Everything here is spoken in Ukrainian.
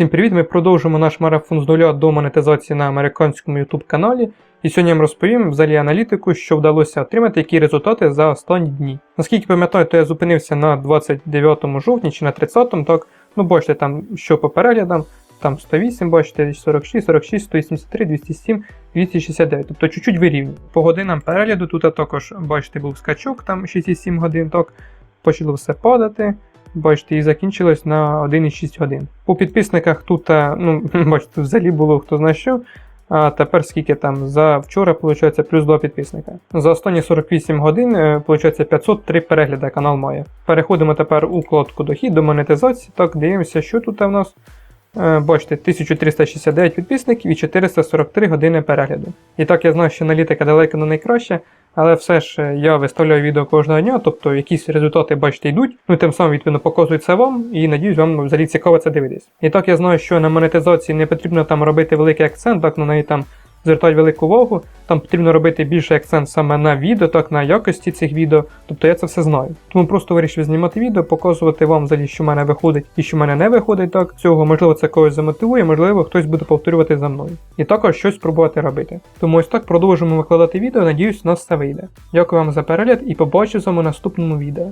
Всім привіт! Ми продовжуємо наш марафон з нуля до монетизації на американському YouTube каналі. І сьогодні я вам розповім взагалі аналітику, що вдалося отримати, які результати за останні дні. Наскільки пам'ятаю, то я зупинився на 29 жовтня чи на 30, так, ну бачите, там що по переглядам, там 108, бачите, 46, 46, 183, 207, 269, тобто чуть-чуть вирівнює. По годинам перегляду тут також, бачите, був скачок, там 6,7 годин, так, почало все падати. Бачите, і закінчилось на 1,6 годин. По підписниках тут, е, ну, бачите, взагалі було хто знає що. А тепер скільки там за вчора, виходить, плюс 2 підписника. За останні 48 годин, е, виходить, 503 перегляди канал має. Переходимо тепер у вкладку дохід до монетизації. Так, дивимося, що тут у нас. Е, Бачите, 1369 підписників і 443 години перегляду. І так я знаю, що аналітика далеко не найкраща, але все ж е, я виставляю відео кожного дня, тобто якісь результати, бачите, йдуть, ну тим самим відповідно показую це вам і надіюсь, вам взагалі цікаво це дивитись. І так я знаю, що на монетизації не потрібно там робити великий акцент, так на неї там звертати велику увагу. Там потрібно робити більший акцент саме на відео, так на якості цих відео. Тобто я це все знаю. Тому просто вирішив знімати відео, показувати вам взагалі, що в мене виходить і що в мене не виходить. Так цього можливо це когось замотивує, можливо, хтось буде повторювати за мною. І також щось спробувати робити. Тому ось так продовжимо викладати відео. Надіюсь, у нас все вийде. Дякую вам за перегляд і побачу з вами в наступному відео.